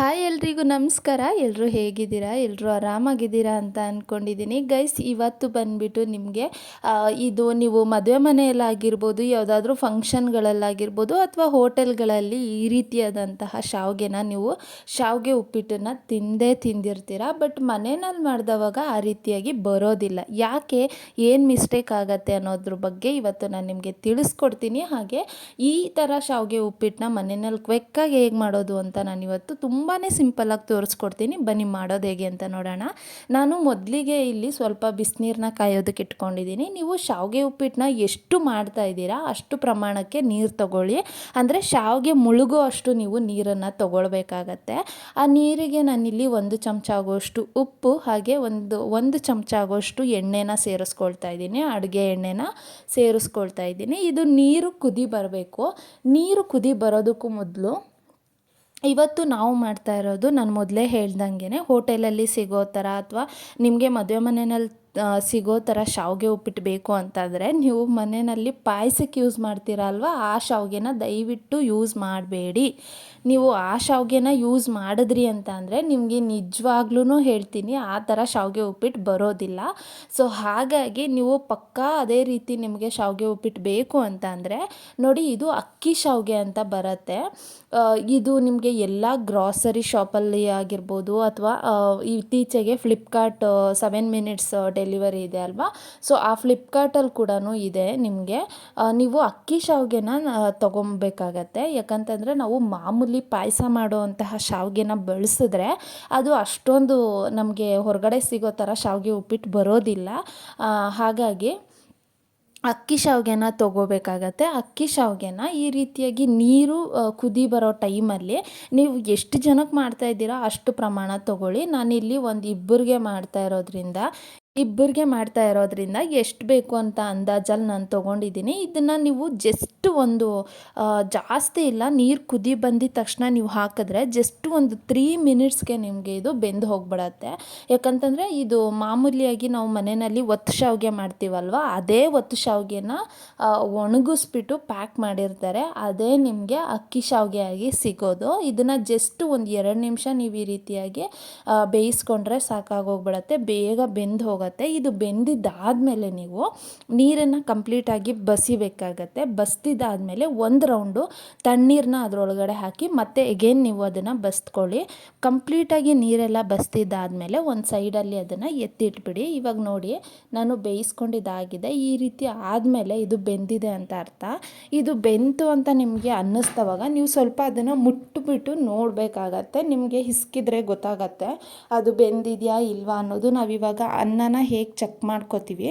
Hi ಎಲ್ರಿಗೂ ನಮಸ್ಕಾರ. ಎಲ್ಲರೂ ಹೇಗಿದ್ದೀರಾ? ಎಲ್ಲರೂ ಆರಾಮಾಗಿದ್ದೀರಾ ಅಂತ ಅಂದ್ಕೊಂಡಿದ್ದೀನಿ ಗೈಸ್, ಇವತ್ತು ಬಂದುಬಿಟ್ಟು ನಿಮಗೆ ಇದು ನೀವು ಮದುವೆ ಮನೆಯಲ್ಲಾಗಿರ್ಬೋದು, ಯಾವುದಾದ್ರೂ ಫಂಕ್ಷನ್ಗಳಲ್ಲಾಗಿರ್ಬೋದು ಅಥವಾ ಹೋಟೆಲ್ಗಳಲ್ಲಿ ಈ ರೀತಿಯಾದಂತಹ ಶಾವಿಗೆನ ನೀವು ಶಾವಿಗೆ ಉಪ್ಪಿಟ್ಟನ್ನು ತಿಂದೇ ತಿಂದಿರ್ತೀರ. ಬಟ್ ಮನೆಯಲ್ಲಿ ಮಾಡಿದವಾಗ ಆ ರೀತಿಯಾಗಿ ಬರೋದಿಲ್ಲ. ಯಾಕೆ, ಏನು ಮಿಸ್ಟೇಕ್ ಆಗುತ್ತೆ ಅನ್ನೋದ್ರ ಬಗ್ಗೆ ಇವತ್ತು ನಾನು ನಿಮಗೆ ತಿಳಿಸ್ಕೊಡ್ತೀನಿ. ಹಾಗೆ ಈ ಥರ ಶಾವಿಗೆ ಉಪ್ಪಿಟ್ಟನ್ನ ಮನೆಯಲ್ಲಿ ಕ್ವೆಕ್ಕಾಗಿ ಹೇಗೆ ಮಾಡೋದು ಅಂತ ನಾನು ಇವತ್ತು ತುಂಬಾ ಸಿಂಪಲ್ಲಾಗಿ ತೋರಿಸ್ಕೊಡ್ತೀನಿ. ಬನ್ನಿ ಮಾಡೋದು ಹೇಗೆ ಅಂತ ನೋಡೋಣ. ನಾನು ಮೊದಲಿಗೆ ಇಲ್ಲಿ ಸ್ವಲ್ಪ ಬಿಸಿನೀರನ್ನ ಕಾಯೋದಕ್ಕೆ ಇಟ್ಕೊಂಡಿದ್ದೀನಿ. ನೀವು ಶಾವಿಗೆ ಉಪ್ಪಿಟ್ಟನ್ನ ಎಷ್ಟು ಮಾಡ್ತಾ ಇದ್ದೀರಾ ಅಷ್ಟು ಪ್ರಮಾಣಕ್ಕೆ ನೀರು ತಗೊಳ್ಳಿ. ಅಂದರೆ ಶಾವಿಗೆ ಮುಳುಗೋ ಅಷ್ಟು ನೀವು ನೀರನ್ನು ತಗೊಳ್ಬೇಕಾಗತ್ತೆ. ಆ ನೀರಿಗೆ ನಾನಿಲ್ಲಿ ಒಂದು ಚಮಚ ಆಗೋಷ್ಟು ಉಪ್ಪು, ಹಾಗೆ ಒಂದು ಒಂದು ಚಮಚ ಆಗೋಷ್ಟು ಎಣ್ಣೆನ ಸೇರಿಸ್ಕೊಳ್ತಾ ಇದ್ದೀನಿ. ಅಡುಗೆ ಎಣ್ಣೆನ ಸೇರಿಸ್ಕೊಳ್ತಾ ಇದ್ದೀನಿ. ಇದು ನೀರು ಕುದಿ ಬರಬೇಕು. ನೀರು ಕುದಿ ಬರೋದಕ್ಕೂ ಮೊದಲು ಇವತ್ತು ನಾವು ಮಾಡ್ತಾ ಇರೋದು ನಾನು ಮೊದಲೇ ಹೇಳ್ದಂಗೆ ಹೋಟೆಲಲ್ಲಿ ಸಿಗೋ ಥರ ಅಥವಾ ನಿಮಗೆ ಮದುವೆ ಮನೆಯಲ್ಲಿ ಸಿಗೋ ಥರ ಶಾವಿಗೆ ಉಪ್ಪಿಟ್ಟು ಬೇಕು ಅಂತಂದರೆ ನೀವು ಮನೆಯಲ್ಲಿ ಪಾಯಸಕ್ಕೆ ಯೂಸ್ ಮಾಡ್ತೀರಲ್ವ ಆ ಶಾವಿಗೆನ ದಯವಿಟ್ಟು ಯೂಸ್ ಮಾಡಬೇಡಿ. ನೀವು ಆ ಶಾವಿಗೆನ ಯೂಸ್ ಮಾಡಿದ್ರಿ ಅಂತ ಅಂದರೆ ನಿಮಗೆ ನಿಜವಾಗ್ಲೂ ಹೇಳ್ತೀನಿ ಆ ಥರ ಶಾವಿಗೆ ಉಪ್ಪಿಟ್ಟು ಬರೋದಿಲ್ಲ. ಸೊ ಹಾಗಾಗಿ ನೀವು ಪಕ್ಕಾ ಅದೇ ರೀತಿ ನಿಮಗೆ ಶಾವಿಗೆ ಉಪ್ಪಿಟ್ಟು ಬೇಕು ಅಂತ ಅಂದರೆ ನೋಡಿ ಇದು ಅಕ್ಕಿ ಶಾವಿಗೆ ಅಂತ ಬರುತ್ತೆ. ಇದು ನಿಮಗೆ ಎಲ್ಲ ಗ್ರಾಸರಿ ಶಾಪಲ್ಲಿ ಆಗಿರ್ಬೋದು ಅಥವಾ ಇತ್ತೀಚೆಗೆ ಫ್ಲಿಪ್ಕಾರ್ಟ್ ಸೆವೆನ್ ಮಿನಿಟ್ಸ್ ಡೆಲಿವರಿ ಇದೆ ಅಲ್ವಾ? ಸೊ ಆ ಫ್ಲಿಪ್ಕಾರ್ಟಲ್ಲಿ ಕೂಡ ಇದೆ ನಿಮಗೆ. ನೀವು ಅಕ್ಕಿ ಶಾವಿಗೆನ ತೊಗೊಬೇಕಾಗತ್ತೆ. ಯಾಕಂತಂದರೆ ನಾವು ಮಾಮೂಲಿ ಪಾಯಸ ಮಾಡುವಂತಹ ಶಾವಿಗೆನ ಬಳಸಿದ್ರೆ ಅದು ಅಷ್ಟೊಂದು ನಮಗೆ ಹೊರಗಡೆ ಸಿಗೋ ಥರ ಶಾವಿಗೆ ಉಪ್ಪಿಟ್ಟು ಬರೋದಿಲ್ಲ. ಹಾಗಾಗಿ ಅಕ್ಕಿ ಶಾವಿಗೆನ ತೊಗೋಬೇಕಾಗತ್ತೆ. ಅಕ್ಕಿ ಶಾವಿಗೆನ ಈ ರೀತಿಯಾಗಿ ನೀರು ಕುದಿ ಬರೋ ಟೈಮಲ್ಲಿ ನೀವು ಎಷ್ಟು ಜನಕ್ಕೆ ಮಾಡ್ತಾ ಇದ್ದೀರಾ ಅಷ್ಟು ಪ್ರಮಾಣ ತೊಗೊಳ್ಳಿ. ನಾನಿಲ್ಲಿ ಒಂದು ಇಬ್ಬರಿಗೆ ಮಾಡ್ತಾ ಇರೋದ್ರಿಂದ ಇಬ್ಬರಿಗೆ ಮಾಡ್ತಾ ಇರೋದ್ರಿಂದ ಎಷ್ಟು ಬೇಕು ಅಂತ ಅಂದಾಜಲ್ಲಿ ನಾನು ತೊಗೊಂಡಿದ್ದೀನಿ. ಇದನ್ನು ನೀವು ಜಸ್ಟ್ ಒಂದು ಜಾಸ್ತಿ ಇಲ್ಲ, ನೀರು ಕುದಿ ಬಂದಿದ ತಕ್ಷಣ ನೀವು ಹಾಕಿದ್ರೆ ಜಸ್ಟ್ ಒಂದು ತ್ರೀ ಮಿನಿಟ್ಸ್ಗೆ ನಿಮಗೆ ಇದು ಬೆಂದು ಹೋಗ್ಬಿಡತ್ತೆ. ಯಾಕಂತಂದರೆ ಇದು ಮಾಮೂಲಿಯಾಗಿ ನಾವು ಮನೆಯಲ್ಲಿ ಒತ್ತು ಶಾವಿಗೆ ಮಾಡ್ತೀವಲ್ವ, ಅದೇ ಒತ್ತು ಶಾವಿಗೆನ ಒಣಗಿಸ್ಬಿಟ್ಟು ಪ್ಯಾಕ್ ಮಾಡಿರ್ತಾರೆ, ಅದೇ ನಿಮಗೆ ಅಕ್ಕಿ ಶಾವಿಗೆ ಆಗಿ ಸಿಗೋದು. ಇದನ್ನು ಜಸ್ಟ್ ಒಂದು ಎರಡು ನಿಮಿಷ ನೀವು ಈ ರೀತಿಯಾಗಿ ಬೇಯಿಸ್ಕೊಂಡ್ರೆ ಸಾಕಾಗೋಗ್ಬಿಡತ್ತೆ ಬೇಗ ಬೆಂದು ಹೋಗುತ್ತೆ ಇದು ಬೆಂದಿದ್ದಾದಮೇಲೆ ನೀವು ನೀರನ್ನು ಕಂಪ್ಲೀಟಾಗಿ ಬಸಿಬೇಕಾಗತ್ತೆ. ಬಸ್ದಿದ್ದಾದಮೇಲೆ ಒಂದು ರೌಂಡು ತಣ್ಣೀರನ್ನ ಅದರೊಳಗಡೆ ಹಾಕಿ ಮತ್ತೆ ಎಗೇನ್ ನೀವು ಅದನ್ನು ಬಸ್ತ್ಕೊಳ್ಳಿ. ಕಂಪ್ಲೀಟಾಗಿ ನೀರೆಲ್ಲ ಬಸ್ತಿದ್ದಾದಮೇಲೆ ಒಂದು ಸೈಡಲ್ಲಿ ಅದನ್ನು ಎತ್ತಿಟ್ಬಿಡಿ. ಇವಾಗ ನೋಡಿ, ನಾನು ಬೇಯಿಸ್ಕೊಂಡಿದ್ದಾಗಿದೆ. ಈ ರೀತಿ ಆದಮೇಲೆ ಇದು ಬೆಂದಿದೆ ಅಂತ ಅರ್ಥ. ಇದು ಬೆಂತು ಅಂತ ನಿಮಗೆ ಅನ್ನಿಸ್ತವಾಗ ನೀವು ಸ್ವಲ್ಪ ಅದನ್ನು ಮುಟ್ಟುಬಿಟ್ಟು ನೋಡಬೇಕಾಗತ್ತೆ. ನಿಮಗೆ ಹಿಸ್ಕಿದ್ರೆ ಗೊತ್ತಾಗತ್ತೆ. ಅದು ಬೆಂದಿದೆಯಾ ಇಲ್ವಾ ಅನ್ನೋದು ನಾವಿವಾಗ ಹೇಗೆ ಚೆಕ್ ಮಾಡ್ಕೋತೀವಿ.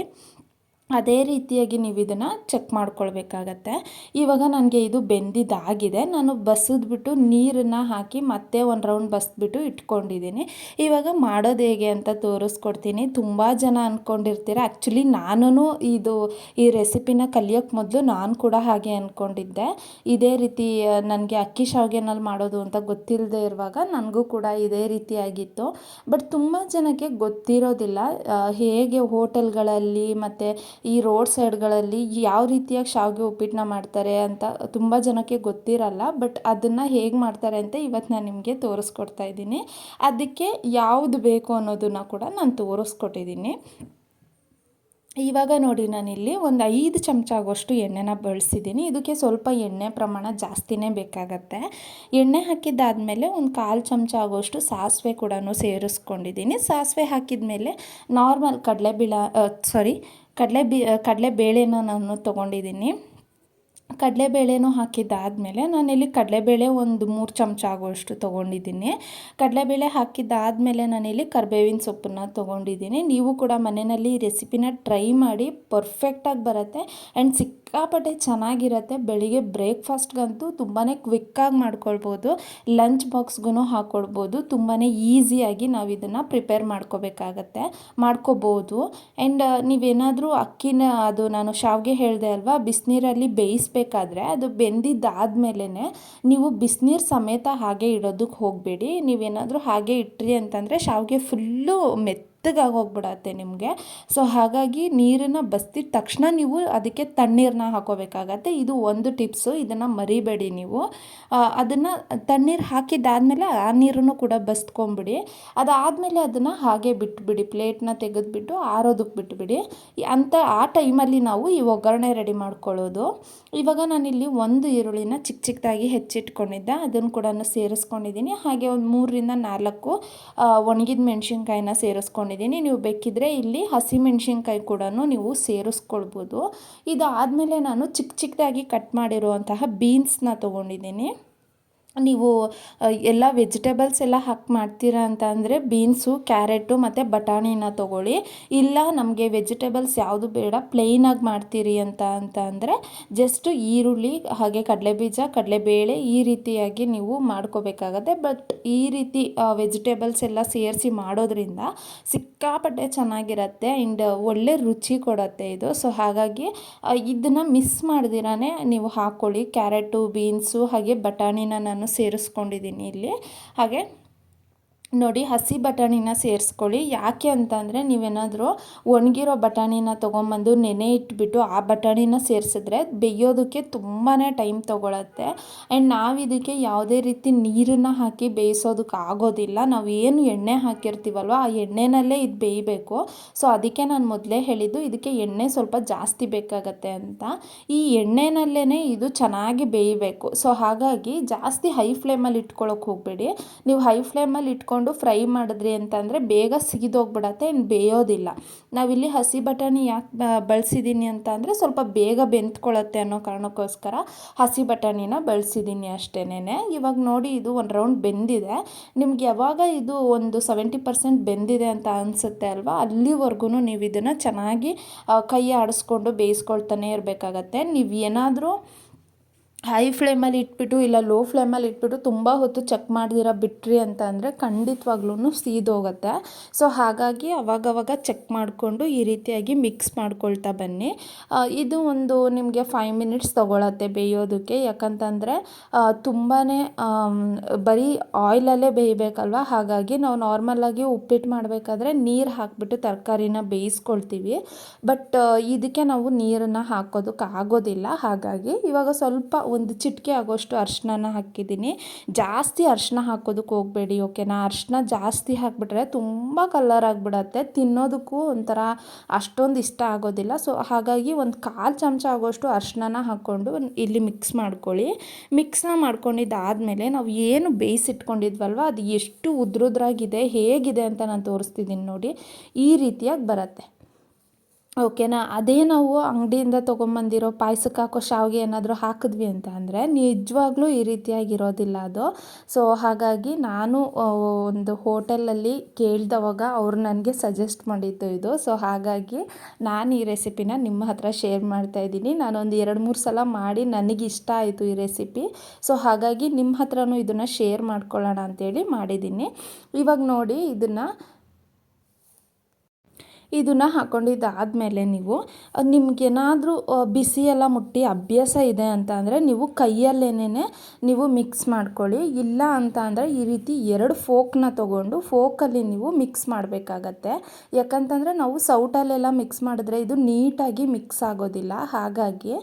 ಅದೇ ರೀತಿಯಾಗಿ ನೀವು ಇದನ್ನು ಚೆಕ್ ಮಾಡ್ಕೊಳ್ಬೇಕಾಗತ್ತೆ. ಇವಾಗ ನನಗೆ ಇದು ಬೆಂದಿದ್ದಾಗಿದೆ ನಾನು ಬಸಿದ್ಬಿಟ್ಟು ನೀರನ್ನು ಹಾಕಿ ಮತ್ತೆ ಒಂದು ರೌಂಡ್ ಬಸ್ಬಿಟ್ಟು ಇಟ್ಕೊಂಡಿದ್ದೀನಿ ಇವಾಗ ಮಾಡೋದು ಹೇಗೆ ಅಂತ ತೋರಿಸ್ಕೊಡ್ತೀನಿ. ತುಂಬ ಜನ ಅಂದ್ಕೊಂಡಿರ್ತೀರ ಆ್ಯಕ್ಚುಲಿ ನಾನು ಇದು ಈ ರೆಸಿಪಿನ ಕಲಿಯೋಕ್ಕೆ ಮೊದಲು ನಾನು ಕೂಡ ಹಾಗೆ ಅಂದ್ಕೊಂಡಿದ್ದೆ ಇದೇ ರೀತಿ ನನಗೆ ಅಕ್ಕಿ ಶಾವಿಗೆನಲ್ಲಿ ಮಾಡೋದು ಅಂತ ಗೊತ್ತಿಲ್ಲದೆ ಇರುವಾಗ ನನಗೂ ಕೂಡ ಇದೇ ರೀತಿಯಾಗಿತ್ತು ಬಟ್ ತುಂಬ ಜನಕ್ಕೆ ಗೊತ್ತಿರೋದಿಲ್ಲ ಹೇಗೆ ಹೋಟೆಲ್ಗಳಲ್ಲಿ ಮತ್ತು ಈ ರೋಡ್ ಸೈಡ್ಗಳಲ್ಲಿ ಯಾವ ರೀತಿಯಾಗಿ ಶಾವಿಗೆ ಉಪ್ಪಿಟ್ಟನ್ನ ಮಾಡ್ತಾರೆ ಅಂತ ತುಂಬ ಜನಕ್ಕೆ ಗೊತ್ತಿರಲ್ಲ, ಬಟ್ ಅದನ್ನು ಹೇಗೆ ಮಾಡ್ತಾರೆ ಅಂತ ಇವತ್ತು ನಾನು ನಿಮಗೆ ತೋರಿಸ್ಕೊಡ್ತಾ ಇದ್ದೀನಿ. ಅದಕ್ಕೆ ಯಾವುದು ಬೇಕು ಅನ್ನೋದನ್ನು ಕೂಡ ನಾನು ತೋರಿಸ್ಕೊಟ್ಟಿದ್ದೀನಿ. ಇವಾಗ ನೋಡಿ ನಾನಿಲ್ಲಿ ಒಂದು ಐದು ಚಮಚ ಆಗೋಷ್ಟು ಎಣ್ಣೆನ ಬಳಸಿದ್ದೀನಿ. ಇದಕ್ಕೆ ಸ್ವಲ್ಪ ಎಣ್ಣೆ ಪ್ರಮಾಣ ಜಾಸ್ತಿನೇ ಬೇಕಾಗತ್ತೆ. ಎಣ್ಣೆ ಹಾಕಿದ್ದಾದಮೇಲೆ ಒಂದು ಕಾಲು ಚಮಚ ಆಗೋಷ್ಟು ಸಾಸಿವೆ ಕೂಡ ಸೇರಿಸ್ಕೊಂಡಿದ್ದೀನಿ. ಸಾಸಿವೆ ಹಾಕಿದ ಮೇಲೆ ನಾರ್ಮಲ್ ಕಡಲೆಬೀಳ ಸಾರಿ ಕಡಲೆ ಬಿ ಕಡಲೆಬೇಳೆನ ನಾನು ತೊಗೊಂಡಿದ್ದೀನಿ. ಕಡಲೆಬೇಳೆನೂ ಹಾಕಿದ್ದಾದಮೇಲೆ ನಾನಿಲ್ಲಿ ಕಡಲೆಬೇಳೆ ಒಂದು ಮೂರು ಚಮಚ ಆಗುವಷ್ಟು ತೊಗೊಂಡಿದ್ದೀನಿ. ಕಡಲೆಬೇಳೆ ಹಾಕಿದ್ದಾದಮೇಲೆ ನಾನಿಲ್ಲಿ ಕರ್ಬೇವಿನ ಸೊಪ್ಪನ್ನು ತೊಗೊಂಡಿದ್ದೀನಿ. ನೀವು ಕೂಡ ಮನೆಯಲ್ಲಿ ರೆಸಿಪಿನ ಟ್ರೈ ಮಾಡಿ, ಪರ್ಫೆಕ್ಟಾಗಿ ಬರುತ್ತೆ. ಆ್ಯಂಡ್ ಸಿಕ್ಕಾಪಟ್ಟೆ ಚೆನ್ನಾಗಿರುತ್ತೆ. ಬೆಳಿಗ್ಗೆ ಬ್ರೇಕ್ಫಾಸ್ಟ್ಗಂತೂ ತುಂಬಾ ಕ್ವಿಕ್ಕಾಗಿ ಮಾಡ್ಕೊಳ್ಬೋದು. ಲಂಚ್ ಬಾಕ್ಸ್ಗೂ ಹಾಕ್ಕೊಳ್ಬೋದು ತುಂಬಾ ಈಸಿಯಾಗಿ ನಾವು ಇದನ್ನು ಪ್ರಿಪೇರ್ ಮಾಡ್ಕೋಬೇಕಾಗತ್ತೆ. ಮಾಡ್ಕೋಬೋದು. ಆ್ಯಂಡ್ ನೀವೇನಾದರೂ ಅಕ್ಕಿನ, ಅದು ನಾನು ಶಾವಿಗೆ ಹೇಳಿದೆ ಅಲ್ವಾ? ಬಿಸಿನೀರಲ್ಲಿ ಬೇಯಿಸ್ಬೇಕಾದ್ರೆ ಬೇಕಾದರೆ ಅದು ಬೆಂದಿದ್ದಾದಮೇಲೆ ನೀವು ಬಿಸಿನೀರು ಸಮೇತ ಹಾಗೆ ಇಡೋದಕ್ಕೆ ಹೋಗಬೇಡಿ. ನೀವೇನಾದರೂ ಹಾಗೆ ಇಟ್ಟ್ರಿ ಅಂತಂದರೆ ಶಾವಿಗೆ ಫುಲ್ಲು ಮೆತ್ತ ಮೆತ್ತಗಾಗಿ ಹೋಗ್ಬಿಡತ್ತೆ ನಿಮಗೆ. ಸೊ ಹಾಗಾಗಿ ನೀರನ್ನು ಬಸ್ತಿದ ತಕ್ಷಣ ನೀವು ಅದಕ್ಕೆ ತಣ್ಣೀರನ್ನ ಹಾಕೋಬೇಕಾಗತ್ತೆ. ಇದು ಒಂದು ಟಿಪ್ಸು, ಇದನ್ನು ಮರಿಬೇಡಿ ನೀವು. ಅದನ್ನು ತಣ್ಣೀರು ಹಾಕಿದ್ದಾದಮೇಲೆ ಆ ನೀರನ್ನು ಕೂಡ ಬಸ್ಕೊಂಬಿಡಿ ಅದಾದಮೇಲೆ ಅದನ್ನು ಹಾಗೆ ಬಿಟ್ಬಿಡಿ, ಪ್ಲೇಟ್ನ ತೆಗೆದುಬಿಟ್ಟು ಆರೋದಕ್ಕೆ ಬಿಟ್ಬಿಡಿ. ಅಂತ, ಆ ಟೈಮಲ್ಲಿ ನಾವು ಈ ಒಗ್ಗರಣೆ ರೆಡಿ ಮಾಡ್ಕೊಳ್ಳೋದು. ಇವಾಗ ನಾನಿಲ್ಲಿ ಒಂದು ಈರುಳ್ಳಿನ ಚಿಕ್ಕ ಚಿಕ್ಕದಾಗಿ ಹೆಚ್ಚಿಟ್ಕೊಂಡಿದ್ದೆ. ಅದನ್ನು ಕೂಡ ಸೇರಿಸ್ಕೊಂಡಿದ್ದೀನಿ. ಹಾಗೆ ಒಂದು ಮೂರರಿಂದ ನಾಲ್ಕು ಒಣಗಿದ ಮೆಣಸಿನ್ಕಾಯಿನ ಸೇರಿಸ್ಕೊಂಡಿದ್ದೀನಿ ನೀವು ಬೇಕಿದ್ರೆ ಇಲ್ಲಿ ಹಸಿಮೆಣ್ಸಿನ್ಕಾಯಿ ಕೂಡ ನೀವು ಸೇರಿಸ್ಕೊಳ್ಬೋದು. ಇದಾದಮೇಲೆ ನಾನು ಚಿಕ್ಕ ಚಿಕ್ಕದಾಗಿ ಕಟ್ ಮಾಡಿರುವಂತಹ ಬೀನ್ಸ್ನ ತೊಗೊಂಡಿದ್ದೀನಿ. ನೀವು ಎಲ್ಲ ವೆಜಿಟೇಬಲ್ಸ್ ಎಲ್ಲ ಹಾಕಿ ಮಾಡ್ತೀರಾ ಅಂತ ಅಂದರೆ ಬೀನ್ಸು ಕ್ಯಾರೆಟು ಮತ್ತು ಬಟಾಣಿನ ತೊಗೊಳ್ಳಿ. ಇಲ್ಲ ನಮಗೆ ವೆಜಿಟೇಬಲ್ಸ್ ಯಾವುದು ಬೇಡ ಪ್ಲೈನಾಗಿ ಮಾಡ್ತೀರಿ ಅಂತ ಅಂತ ಅಂದರೆ ಜಸ್ಟ್ ಈರುಳ್ಳಿ, ಹಾಗೆ ಕಡಲೆಬೀಜ, ಕಡಲೆಬೇಳೆ ಈ ರೀತಿಯಾಗಿ ನೀವು ಮಾಡ್ಕೋಬೇಕಾಗತ್ತೆ. ಬಟ್ ಈ ರೀತಿ ವೆಜಿಟೇಬಲ್ಸ್ ಎಲ್ಲ ಸೇರಿಸಿ ಮಾಡೋದ್ರಿಂದ ಸಿಕ್ಕಾಪಟ್ಟೆ ಚೆನ್ನಾಗಿರತ್ತೆ ಆ್ಯಂಡ್ ಒಳ್ಳೆ ರುಚಿ ಕೊಡತ್ತೆ ಇದು. ಸೊ ಹಾಗಾಗಿ ಇದನ್ನು ಮಿಸ್ ಮಾಡ್ದಿರಾನೆ ನೀವು ಹಾಕ್ಕೊಳ್ಳಿ ಕ್ಯಾರೆಟು ಬೀನ್ಸು ಹಾಗೆ ಬಟಾಣಿನ ಸೇರಿಸ್ಕೊಂಡಿದ್ದೀನಿ ಇಲ್ಲಿ. ಹಾಗೆ ನೋಡಿ, ಹಸಿ ಬಟಾಣಿನ ಸೇರಿಸ್ಕೊಳ್ಳಿ. ಯಾಕೆ ಅಂತಂದರೆ, ನೀವೇನಾದರೂ ಒಣಗಿರೋ ಬಟಾಣಿನ ತೊಗೊಂಬಂದು ನೆನೆ ಇಟ್ಬಿಟ್ಟು ಆ ಬಟಾಣಿನ ಸೇರಿಸಿದ್ರೆ ಬೇಯೋದಕ್ಕೆ ತುಂಬಾ ಟೈಮ್ ತೊಗೊಳತ್ತೆ. ಆ್ಯಂಡ್ ನಾವು ಇದಕ್ಕೆ ಯಾವುದೇ ರೀತಿ ನೀರನ್ನ ಹಾಕಿ ಬೇಯಿಸೋದಕ್ಕೆ ಆಗೋದಿಲ್ಲ. ನಾವು ಏನು ಎಣ್ಣೆ ಹಾಕಿರ್ತೀವಲ್ವ, ಆ ಎಣ್ಣೆನಲ್ಲೇ ಇದು ಬೇಯಬೇಕು. ಸೊ, ಅದಕ್ಕೆ ನಾನು ಮೊದಲೇ ಹೇಳಿದ್ದು, ಇದಕ್ಕೆ ಎಣ್ಣೆ ಸ್ವಲ್ಪ ಜಾಸ್ತಿ ಬೇಕಾಗತ್ತೆ ಅಂತ. ಈ ಎಣ್ಣೆನಲ್ಲೇ ಇದು ಚೆನ್ನಾಗಿ ಬೇಯಬೇಕು. ಸೊ, ಹಾಗಾಗಿ ಜಾಸ್ತಿ ಹೈ ಫ್ಲೇಮಲ್ಲಿ ಇಟ್ಕೊಳ್ಳೋಕೆ ಹೋಗಬೇಡಿ. ನೀವು ಹೈ ಫ್ಲೇಮಲ್ಲಿ ಇಟ್ಕೊಂಡು ಫ್ರೈ ಮಾಡಿದ್ರಿ ಅಂತಂದರೆ ಬೇಗ ಸಿಗಿದೋಗ್ಬಿಡತ್ತೆ, ಇನ್ನು ಬೇಯೋದಿಲ್ಲ. ನಾವಿಲ್ಲಿ ಹಸಿ ಬಟಾಣಿ ಯಾಕೆ ಬಳಸಿದ್ದೀನಿ ಅಂತ ಅಂದರೆ ಸ್ವಲ್ಪ ಬೇಗ ಬೆಂದ್ಕೊಳ್ಳುತ್ತೆ ಅನ್ನೋ ಕಾರಣಕ್ಕೋಸ್ಕರ ಹಸಿ ಬಟಾಣಿನ ಬಳಸಿದ್ದೀನಿ ಅಷ್ಟೇನೆ ಇವಾಗ ನೋಡಿ ಇದು ಒಂದು ರೌಂಡ್ ಬೆಂದಿದೆ. ನಿಮ್ಗೆ ಯಾವಾಗ ಇದು ಒಂದು ಸೆವೆಂಟಿ ಪರ್ಸೆಂಟ್ ಬೆಂದಿದೆ ಅಂತ ಅನಿಸುತ್ತೆ ಅಲ್ವಾ? ಅಲ್ಲಿವರೆಗೂ ನೀವು ಇದನ್ನು ಚೆನ್ನಾಗಿ ಕೈ ಆಡಿಸ್ಕೊಂಡು ಬೇಯಿಸ್ಕೊಳ್ತಾನೆ ಇರಬೇಕಾಗತ್ತೆ. ನೀವು ಏನಾದರೂ ಹೈ ಫ್ಲೇಮಲ್ಲಿ ಇಟ್ಬಿಟ್ಟು ಇಲ್ಲ ಲೋ ಫ್ಲೇಮಲ್ಲಿ ಇಟ್ಬಿಟ್ಟು ತುಂಬ ಹೊತ್ತು ಚೆಕ್ ಮಾಡ್ದಿರ ಬಿಟ್ರಿ ಅಂತ ಅಂದರೆ ಖಂಡಿತವಾಗ್ಲೂ ಸೀದೋಗುತ್ತೆ ಸೊ ಹಾಗಾಗಿ ಅವಾಗವಾಗ ಚೆಕ್ ಮಾಡಿಕೊಂಡು ಈ ರೀತಿಯಾಗಿ ಮಿಕ್ಸ್ ಮಾಡ್ಕೊಳ್ತಾ ಬನ್ನಿ. ಇದು ಒಂದು ನಿಮಗೆ ಫೈವ್ ಮಿನಿಟ್ಸ್ ತೊಗೊಳತ್ತೆ ಬೇಯೋದಕ್ಕೆ. ಯಾಕಂತಂದರೆ ತುಂಬಾ ಬರೀ ಆಯಿಲಲ್ಲೇ ಬೇಯಬೇಕಲ್ವ? ಹಾಗಾಗಿ ನಾವು ನಾರ್ಮಲಾಗಿ ಉಪ್ಪಿಟ್ಟು ಮಾಡಬೇಕಾದ್ರೆ ನೀರು ಹಾಕಿಬಿಟ್ಟು ತರಕಾರಿನ ಬೇಯಿಸ್ಕೊಳ್ತೀವಿ. ಬಟ್ ಇದಕ್ಕೆ ನಾವು ನೀರನ್ನು ಹಾಕೋದಕ್ಕೆ ಆಗೋದಿಲ್ಲ. ಹಾಗಾಗಿ ಇವಾಗ ಸ್ವಲ್ಪ ಒಂದು ಚಿಟಿಕೆ ಆಗೋಷ್ಟು ಅರ್ಶಿನ ಹಾಕಿದ್ದೀನಿ. ಜಾಸ್ತಿ ಅರ್ಶಿನ ಹಾಕೋದಕ್ಕೆ ಹೋಗಬೇಡಿ, ಓಕೆನಾ? ಅರ್ಶಿನ ಜಾಸ್ತಿ ಹಾಕಿಬಿಟ್ರೆ ತುಂಬ ಕಲರ್ ಆಗಿಬಿಡತ್ತೆ. ತಿನ್ನೋದಕ್ಕೂ ಒಂಥರ ಅಷ್ಟೊಂದು ಇಷ್ಟ ಆಗೋದಿಲ್ಲ. ಸೊ ಹಾಗಾಗಿ ಒಂದು ಕಾಲು ಚಮಚ ಆಗೋಷ್ಟು ಅರ್ಶಿನ ಹಾಕ್ಕೊಂಡು ಇಲ್ಲಿ ಮಿಕ್ಸ್ ಮಾಡ್ಕೊಳ್ಳಿ. ಮಿಕ್ಸ್ನ ಮಾಡ್ಕೊಂಡಿದ್ದಾದಮೇಲೆ ನಾವು ಏನು ಬೇಯಿಸಿಟ್ಕೊಂಡಿದ್ವಲ್ವ ಅದು ಎಷ್ಟು ಉದ್ರುದ್ರಾಗಿದೆ, ಹೇಗಿದೆ ಅಂತ ನಾನು ತೋರಿಸ್ತಿದ್ದೀನಿ ನೋಡಿ. ಈ ರೀತಿಯಾಗಿ ಬರುತ್ತೆ. ಓಕೆನಾ? ಅದೇ ನಾವು ಅಂಗಡಿಯಿಂದ ತೊಗೊಂಬಂದಿರೋ ಪಾಯಸಕ್ಕೆ ಹಾಕೋ ಶಾವಿಗೆ ಏನಾದರೂ ಹಾಕಿದ್ವಿ ಅಂತ ಅಂದರೆ ನಿಜವಾಗ್ಲೂ ಈ ರೀತಿಯಾಗಿರೋದಿಲ್ಲ ಅದು. ಸೊ ಹಾಗಾಗಿ ನಾನು ಒಂದು ಹೋಟೆಲಲ್ಲಿ ಕೇಳಿದವಾಗ ಅವರು ನನಗೆ ಸಜೆಸ್ಟ್ ಮಾಡಿದ್ದು ಇದು. ಸೊ ಹಾಗಾಗಿ ನಾನು ಈ ರೆಸಿಪಿನ ನಿಮ್ಮ ಹತ್ರ ಶೇರ್ ಮಾಡ್ತಾ ಇದ್ದೀನಿ. ನಾನೊಂದು ಎರಡು ಮೂರು ಸಲ ಮಾಡಿ ನನಗೆ ಇಷ್ಟ ಆಯಿತು ಈ ರೆಸಿಪಿ. ಸೊ ಹಾಗಾಗಿ ನಿಮ್ಮ ಹತ್ರನೂ ಇದನ್ನು ಶೇರ್ ಮಾಡ್ಕೊಳ್ಳೋಣ ಅಂತೇಳಿ ಮಾಡಿದ್ದೀನಿ. ಇವಾಗ ನೋಡಿ, ಇದನ್ನು ಇದನ್ನು ಹಾಕ್ಕೊಂಡಿದ್ದಾದಮೇಲೆ ನೀವು ನಿಮಗೇನಾದರೂ ಬಿಸಿ ಎಲ್ಲ ಮುಟ್ಟಿ ಅಭ್ಯಾಸ ಇದೆ ಅಂತ ಅಂದರೆ ನೀವು ಕೈಯಲ್ಲೇನೇ ನೀವು ಮಿಕ್ಸ್ ಮಾಡ್ಕೊಳ್ಳಿ. ಇಲ್ಲ ಅಂತ ಅಂದರೆ ಈ ರೀತಿ ಎರಡು ಫೋಕ್ನ ತೊಗೊಂಡು ಫೋಕಲ್ಲಿ ನೀವು ಮಿಕ್ಸ್ ಮಾಡಬೇಕಾಗತ್ತೆ. ಯಾಕಂತಂದರೆ ನಾವು ಸೌಟಲ್ಲೆಲ್ಲ ಮಿಕ್ಸ್ ಮಾಡಿದ್ರೆ ಇದು ನೀಟಾಗಿ ಮಿಕ್ಸ್ ಆಗೋದಿಲ್ಲ. ಹಾಗಾಗಿ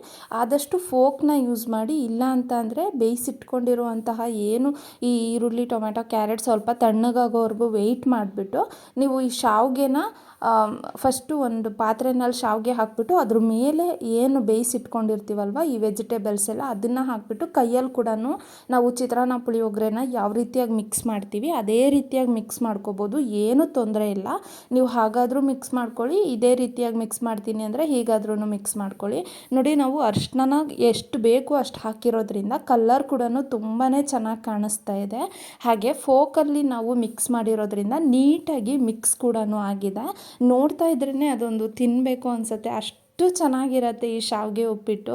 ಆದಷ್ಟು ಫೋಕ್ನ ಯೂಸ್ ಮಾಡಿ, ಇಲ್ಲ ಅಂತ ಅಂದರೆ ಬೇಯಿಸಿಟ್ಕೊಂಡಿರುವಂತಹ ಏನು ಈ ಈರುಳ್ಳಿ ಟೊಮೆಟೊ ಕ್ಯಾರೆಟ್ ಸ್ವಲ್ಪ ತಣ್ಣಗಾಗೋವರೆಗೂ ವೆಯ್ಟ್ ಮಾಡಿಬಿಟ್ಟು ನೀವು ಈ ಶಾವ್ಗೆನ ಫಸ್ಟು ಒಂದು ಪಾತ್ರೆನಲ್ಲಿ ಶಾವಿಗೆ ಹಾಕಿಬಿಟ್ಟು ಅದ್ರ ಮೇಲೆ ಏನು ಬೇಯಿಸಿಟ್ಕೊಂಡಿರ್ತೀವಲ್ವ ಈ ವೆಜಿಟೇಬಲ್ಸ್ ಎಲ್ಲ ಅದನ್ನು ಹಾಕಿಬಿಟ್ಟು ಕೈಯಲ್ಲಿ ಕೂಡ ನಾವು ಚಿತ್ರಾನ್ನ, ಪುಳಿಯೋಗರೆನ ಯಾವ ರೀತಿಯಾಗಿ ಮಿಕ್ಸ್ ಮಾಡ್ತೀವಿ, ಅದೇ ರೀತಿಯಾಗಿ ಮಿಕ್ಸ್ ಮಾಡ್ಕೋಬೋದು, ಏನು ತೊಂದರೆ ಇಲ್ಲ. ನೀವು ಹಾಗಾದರೂ ಮಿಕ್ಸ್ ಮಾಡ್ಕೊಳ್ಳಿ, ಇದೇ ರೀತಿಯಾಗಿ ಮಿಕ್ಸ್ ಮಾಡ್ತೀನಿ ಅಂದರೆ ಹೀಗಾದ್ರೂ ಮಿಕ್ಸ್ ಮಾಡ್ಕೊಳ್ಳಿ. ನೋಡಿ ನಾವು ಅರ್ಶಿನ ಎಷ್ಟು ಬೇಕು ಅಷ್ಟು ಹಾಕಿರೋದ್ರಿಂದ ಕಲ್ಲರ್ ಕೂಡ ತುಂಬಾ ಚೆನ್ನಾಗಿ ಕಾಣಿಸ್ತಾ ಇದೆ. ಹಾಗೆ ಫೋಕಲ್ಲಿ ನಾವು ಮಿಕ್ಸ್ ಮಾಡಿರೋದ್ರಿಂದ ನೀಟಾಗಿ ಮಿಕ್ಸ್ ಕೂಡ ಆಗಿದೆ. ನೋಡ್ತಾ ಇದ್ರೇ ಅದೊಂದು ತಿನ್ನಬೇಕು ಅನಿಸುತ್ತೆ. ಅಷ್ಟು ಚೆನ್ನಾಗಿರತ್ತೆ ಈ ಶಾವಿಗೆ ಉಪ್ಪಿಟ್ಟು.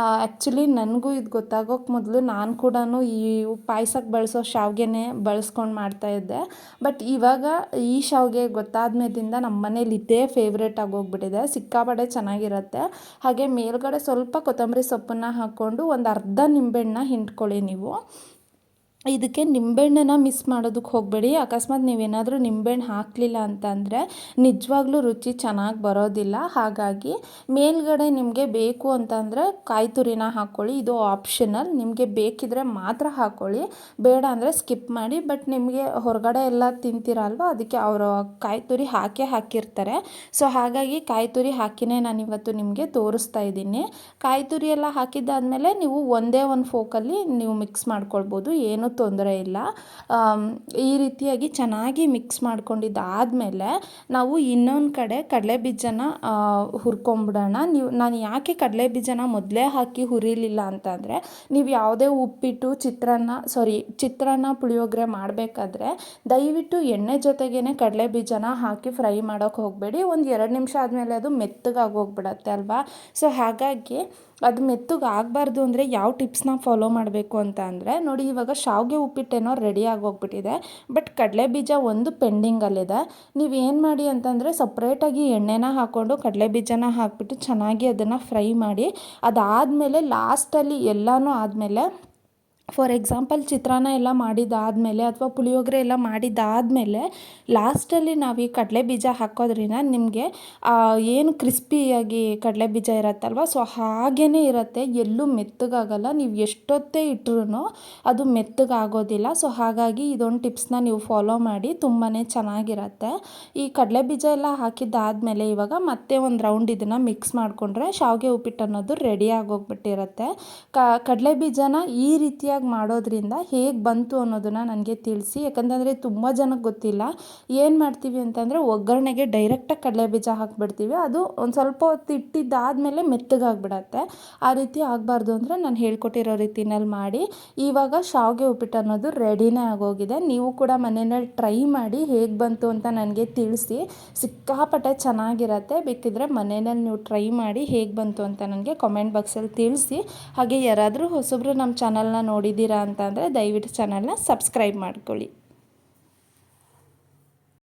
ಆ್ಯಕ್ಚುಲಿ ನನಗೂ ಇದು ಗೊತ್ತಾಗೋಕ್ಕೆ ಮೊದಲು ನಾನು ಕೂಡ ಈ ಪಾಯಸಕ್ಕೆ ಬಳಸೋ ಶಾವಿಗೆನೇ ಬಳಸ್ಕೊಂಡು ಮಾಡ್ತಾಯಿದ್ದೆ ಬಟ್ ಇವಾಗ ಈ ಶಾವಿಗೆ ಗೊತ್ತಾದ ಮೇಲಿಂದ ನಮ್ಮ ಮನೇಲಿ ಇದೇ ಫೇವ್ರೇಟ್ ಆಗೋಗ್ಬಿಟ್ಟಿದೆ. ಸಿಕ್ಕಾಪಡೆ ಚೆನ್ನಾಗಿರುತ್ತೆ. ಹಾಗೆ ಮೇಲ್ಗಡೆ ಸ್ವಲ್ಪ ಕೊತ್ತಂಬರಿ ಸೊಪ್ಪನ್ನು ಹಾಕ್ಕೊಂಡು ಒಂದು ಅರ್ಧ ನಿಂಬೆಹಣ್ಣನ್ನ ಹಿಂಡ್ಕೊಳ್ಳಿ ನೀವು. ಇದಕ್ಕೆ ನಿಂಬೆಹಣ್ಣನ್ನು ಮಿಸ್ ಮಾಡೋದಕ್ಕೆ ಹೋಗಬೇಡಿ. ಅಕಸ್ಮಾತ್ ನೀವೇನಾದರೂ ನಿಂಬೆಹಣ್ಣು ಹಾಕಲಿಲ್ಲ ಅಂತಂದರೆ ನಿಜವಾಗ್ಲೂ ರುಚಿ ಚೆನ್ನಾಗಿ ಬರೋದಿಲ್ಲ. ಹಾಗಾಗಿ ಮೇಲ್ಗಡೆ ನಿಮಗೆ ಬೇಕು ಅಂತಂದರೆ ಕಾಯಿ ತುರಿನ ಹಾಕ್ಕೊಳ್ಳಿ ಇದು ಆಪ್ಷನಲ್ ನಿಮಗೆ ಬೇಕಿದ್ರೆ ಮಾತ್ರ ಹಾಕ್ಕೊಳ್ಳಿ ಬೇಡ ಅಂದರೆ ಸ್ಕಿಪ್ ಮಾಡಿ. ಬಟ್ ನಿಮಗೆ ಹೊರಗಡೆ ಎಲ್ಲ ತಿಂತೀರಲ್ವ? ಅದಕ್ಕೆ ಅವರು ಕಾಯಿ ತುರಿ ಹಾಕೇ ಹಾಕಿರ್ತಾರೆ. ಸೊ ಹಾಗಾಗಿ ಕಾಯಿ ತುರಿ ಹಾಕಿನೇ ನಾನು ಇವತ್ತು ನಿಮಗೆ ತೋರಿಸ್ತಾ ಇದ್ದೀನಿ. ಕಾಯಿ ತುರಿ ಎಲ್ಲ ಹಾಕಿದ್ದಾದಮೇಲೆ ನೀವು ಒಂದೇ ಒಂದು ಫೋಕಲ್ಲಿ ನೀವು ಮಿಕ್ಸ್ ಮಾಡ್ಕೊಳ್ಬೋದು. ಏನು ತೊಂದರೆ ಇಲ್ಲ. ಈ ರೀತಿಯಾಗಿ ಚೆನ್ನಾಗಿ ಮಿಕ್ಸ್ ಮಾಡ್ಕೊಂಡಿದ್ದಾದಮೇಲೆ ನಾವು ಇನ್ನೊಂದು ಕಡೆ ಕಡಲೆ ಬೀಜನ ಹುರ್ಕೊಂಬಿಡೋಣ. ನೀವು, ನಾನು ಯಾಕೆ ಕಡಲೆ ಬೀಜನ ಮೊದಲೇ ಹಾಕಿ ಹುರಿಲಿಲ್ಲ ಅಂತಂದರೆ, ನೀವು ಯಾವುದೇ ಉಪ್ಪಿಟ್ಟು, ಚಿತ್ರಾನ್ನ ಸಾರಿ ಚಿತ್ರಾನ್ನ ಪುಳಿಯೋಗರೆ ಮಾಡಬೇಕಾದ್ರೆ ದಯವಿಟ್ಟು ಎಣ್ಣೆ ಜೊತೆಗೇ ಕಡಲೆ ಬೀಜನ ಹಾಕಿ ಫ್ರೈ ಮಾಡೋಕ್ಕೆ ಹೋಗಬೇಡಿ. ಒಂದು ಎರಡು ನಿಮಿಷ ಆದಮೇಲೆ ಅದು ಮೆತ್ತಗಾಗಿ ಹೋಗ್ಬಿಡತ್ತೆ ಅಲ್ವಾ? ಸೊ ಹಾಗಾಗಿ ಅದು ಮೆತ್ತಗೆ ಆಗಬಾರ್ದು ಅಂದರೆ ಯಾವ ಟಿಪ್ಸ್ನ ಫಾಲೋ ಮಾಡಬೇಕು ಅಂತ ಅಂದರೆ, ನೋಡಿ ಇವಾಗ ಶಾವಿಗೆ ಉಪ್ಪಿಟ್ಟೇನೋ ರೆಡಿ ಆಗೋಗ್ಬಿಟ್ಟಿದೆ ಬಟ್ ಕಡಲೆ ಬೀಜ ಒಂದು ಪೆಂಡಿಂಗಲ್ಲಿದೆ ನೀವು ಏನು ಮಾಡಿ ಅಂತಂದರೆ ಸಪ್ರೇಟಾಗಿ ಎಣ್ಣೆನ ಹಾಕ್ಕೊಂಡು ಕಡಲೆ ಬೀಜನ ಹಾಕಿಬಿಟ್ಟು ಚೆನ್ನಾಗಿ ಅದನ್ನು ಫ್ರೈ ಮಾಡಿ, ಅದಾದಮೇಲೆ ಲಾಸ್ಟಲ್ಲಿ ಎಲ್ಲನೂ ಆದಮೇಲೆ ಫಾರ್ ಎಕ್ಸಾಂಪಲ್ ಚಿತ್ರಾನ್ನ ಎಲ್ಲ ಮಾಡಿದ್ದಾದಮೇಲೆ ಅಥವಾ ಪುಳಿಯೋಗರೆ ಎಲ್ಲ ಮಾಡಿದ್ದಾದಮೇಲೆ ಲಾಸ್ಟಲ್ಲಿ ನಾವು ಈ ಕಡಲೆ ಬೀಜ ಹಾಕೋದ್ರಿಂದ ನಿಮಗೆ ಏನು ಕ್ರಿಸ್ಪಿಯಾಗಿ ಕಡಲೆ ಬೀಜ ಇರತ್ತಲ್ವ? ಸೊ ಹಾಗೇ ಇರುತ್ತೆ. ಎಲ್ಲೂ ಮೆತ್ತಗಾಗಲ್ಲ. ನೀವು ಎಷ್ಟೊತ್ತೇ ಇಟ್ರೂ ಅದು ಮೆತ್ತಗಾಗೋದಿಲ್ಲ. ಸೊ ಹಾಗಾಗಿ ಇದೊಂದು ಟಿಪ್ಸ್ನ ನೀವು ಫಾಲೋ ಮಾಡಿ. ತುಂಬಾ ಚೆನ್ನಾಗಿರತ್ತೆ. ಈ ಕಡಲೆ ಬೀಜ ಎಲ್ಲ ಹಾಕಿದ್ದಾದಮೇಲೆ ಇವಾಗ ಮತ್ತೆ ಒಂದು ರೌಂಡ್ ಇದನ್ನು ಮಿಕ್ಸ್ ಮಾಡಿಕೊಂಡ್ರೆ, ಶಾವಿಗೆ ಉಪ್ಪಿಟ್ಟು ಅನ್ನೋದು ರೆಡಿ ಆಗೋಗ್ಬಿಟ್ಟಿರುತ್ತೆ ಕಡಲೆ ಬೀಜನ ಈ ಮಾಡೋದ್ರಿಂದ ಹೇಗೆ ಬಂತು ಅನ್ನೋದನ್ನು ನನಗೆ ತಿಳಿಸಿ. ಯಾಕಂತಂದರೆ ತುಂಬ ಜನಕ್ಕೆ ಗೊತ್ತಿಲ್ಲ. ಏನು ಮಾಡ್ತೀವಿ ಅಂತಂದರೆ ಒಗ್ಗರಣೆಗೆ ಡೈರೆಕ್ಟಾಗಿ ಕಡಲೆ ಬೀಜ ಹಾಕ್ಬಿಡ್ತೀವಿ. ಅದು ಒಂದು ಸ್ವಲ್ಪ ಹೊತ್ತು ಇಟ್ಟಿದ್ದಾದಮೇಲೆ ಮೆತ್ತಗಾಗ್ಬಿಡತ್ತೆ. ಆ ರೀತಿ ಆಗಬಾರ್ದು ಅಂದರೆ ನಾನು ಹೇಳ್ಕೊಟ್ಟಿರೋ ರೀತಿನಲ್ಲಿ ಮಾಡಿ. ಇವಾಗ ಶಾವಿಗೆ ಉಪ್ಪಿಟ್ಟು ಅನ್ನೋದು ರೆಡಿನೇ ಆಗೋಗಿದೆ. ನೀವು ಕೂಡ ಮನೆಯಲ್ಲಿ ಟ್ರೈ ಮಾಡಿ ಹೇಗೆ ಬಂತು ಅಂತ ನನಗೆ ತಿಳಿಸಿ. ಸಿಕ್ಕಾಪಟ್ಟೆ ಚೆನ್ನಾಗಿರತ್ತೆ. ಬೇಕಿದ್ರೆ ಮನೆಯಲ್ಲಿ ನೀವು ಟ್ರೈ ಮಾಡಿ ಹೇಗೆ ಬಂತು ಅಂತ ನನಗೆ ಕಾಮೆಂಟ್ ಬಾಕ್ಸಲ್ಲಿ ತಿಳಿಸಿ. ಹಾಗೆ ಯಾರಾದರೂ ಹೊಸಬ್ರು ನಮ್ಮ ಚಾನಲ್ನ ನೋಡಿ ನೋಡಿದ್ದೀರಾ ಅಂತ ಅಂದರೆ ದಯವಿಟ್ಟು ಚಾನಲ್ನ ಸಬ್ಸ್ಕ್ರೈಬ್ ಮಾಡ್ಕೊಳ್ಳಿ.